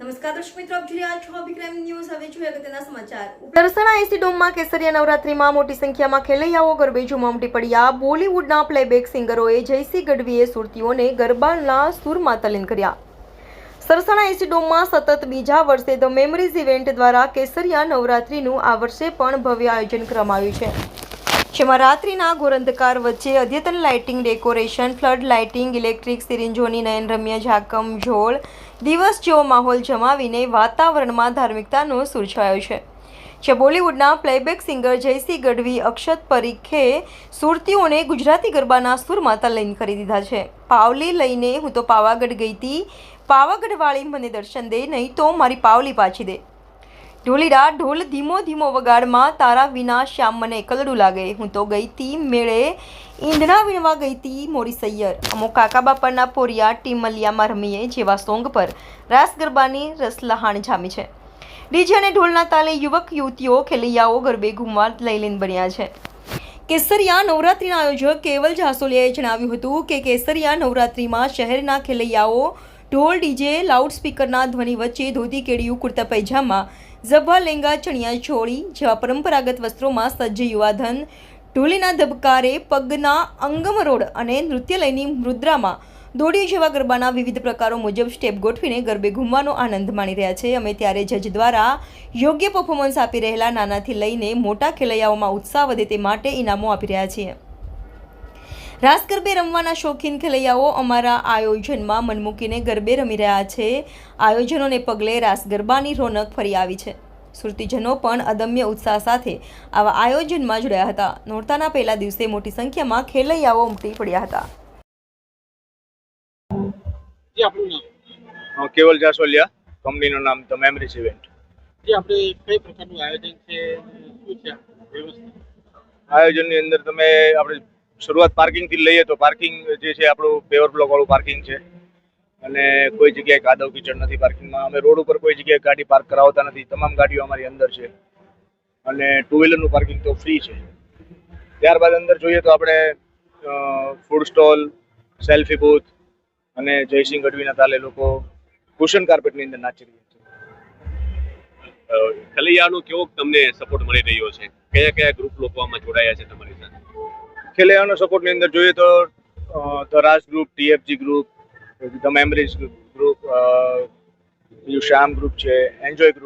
નમસ્કાર દર્શક મિત્રો કેસરિયા નવરાત્રીમાં મોટી સંખ્યામાં ખેલૈયાઓ ગરબે ઝૂમ ઉમટી પડ્યા. બોલિવૂડના પ્લેબેક સિંગરોએ જયસી ગઢવીએ સુરતીઓને ગરબાના સૂરમાં તલીન કર્યા. સરસણા એસી સતત બીજા વર્ષે ધ મેમરીઝ ઇવેન્ટ દ્વારા કેસરિયા નવરાત્રીનું આ વર્ષે પણ ભવ્ય આયોજન કરવામાં આવ્યું છે. જેમાં રાત્રિના ગોરંધકાર વચ્ચે અદ્યતન lighting decoration, flood lighting, electric સિરિંજોની નયનરમ્ય ઝાકમ ઝોળ દિવસ જેવો માહોલ જમાવીને વાતાવરણમાં ધાર્મિકતાનો સૂરછાયો છે. જે બોલિવૂડના પ્લેબેક સિંગર જયસી ગઢવી, અક્ષત પરીખે સુરતીઓને ગુજરાતી ગરબાના સુરમાં તલ્લીન કરી દીધા છે. પાવલી લઈને હું તો પાવાગઢ ગઈ હતી પાવાગઢવાળી મને દર્શન દે, નહીં તો મારી પાવલી પાછી દે. ઢોલીડા ઢોલ ધીમો ધીમો વગાડમાં તારા વિના શ્યામ મને એકલડું લાગે. હું તો ગઈ તી મેળે ઈંધણા વીણવા ગઈ તી મોરી સૈયર. અમુક કાકા બાપાના પોરિયા ટીમલિયામાં રમીએ જેવા સોંગ પર રાસ ગરબાની રસલહાણ જામી છે. ડીજે અને ઢોલના તાલે યુવક યુવતીઓ ખેલૈયાઓ ગરબે ઘૂમવા લઈલીન બન્યા છે. કેસરિયા નવરાત્રિના આયોજક કેવલ જાસોલિયાએ જણાવ્યું હતું કે કેસરિયા નવરાત્રિમાં શહેરના ખેલૈયાઓ ઢોલ ડીજે, લાઉડસ્પીકરના ધ્વનિ વચ્ચે ધોતી કેડિયું કુર્તા પૈજામા ઝભ્ભા લેંગા ચણિયા ચોળી જેવા પરંપરાગત વસ્ત્રોમાં સજ્જ યુવાધન ઢોલીના ધબકારે પગના અંગમરોડ અને નૃત્યલયની મુદ્રામાં દોડી જેવા ગરબાના વિવિધ પ્રકારો મુજબ સ્ટેપ ગોઠવીને ગરબે ઘૂમવાનો આનંદ માણી રહ્યા છે. અમે ત્યારે જજ દ્વારા યોગ્ય પર્ફોમન્સ આપી રહેલા નાનાથી લઈને મોટા ખેલૈયાઓમાં ઉત્સાહ વધે તે માટે ઇનામો આપી રહ્યા છીએ. રાસ ગરબે રમવાના શોખીન ખેલૈયાઓ અમારા આયોજનમાં મનમૂકીને ગરબે રમી રહ્યા છે. આયોજનોને પગલે રાસ ગરબાની રોનક ફરી આવી છે. સુરતીજનો પણ અદમ્ય ઉત્સાહ સાથે આવા આયોજનમાં જોડાયા હતા. નોરતાના પહેલા દિવસે મોટી સંખ્યામાં ખેલૈયાઓ ઉમટી પડ્યા હતા. કેવલ જાસોલિયા. કંપનીનું નામ ધ મેમરીઝ ઇવેન્ટ જે આપણે કઈ પ્રકારનું આયોજન છે? શું છે આયોજનની અંદર તમે આપણે શરૂઆત પાર્કિંગથી લઈએ તો પાર્કિંગ જે છે આપણું પેવર બ્લોક વાળું પાર્કિંગ છે. અને કોઈ જગ્યાએ કાદવ કિચડ નથી પાર્કિંગમાં. અમે રોડ ઉપર કોઈ જગ્યાએ ગાડી પાર્ક કરાવતા નથી. તમામ ગાડીઓ અમારી અંદર છે. અને ટુ વ્હીલરનું પાર્કિંગ તો ફ્રી છે. ત્યારબાદ અંદર જોઈએ તો આપણે ફૂડ સ્ટોલ સેલ્ફી બૂથ અને જયસિંહ ગઢવીના તાલે લોકો કુશન કાર્પેટની અંદર નાચી રહ્યા છે. કલૈયાનો કેવો તમને સપોર્ટ મળી રહ્યો છે? કયા કયા ગ્રુપ લોકો આમાં જોડાયા છે તમારી? સાથે ખેલૈયાનો સપોર્ટની અંદર જોઈએ તો અ, the Raj group TFG group the memories group બીજું શ્યામ ગ્રુપ છે એન્જોય ગ્રુપ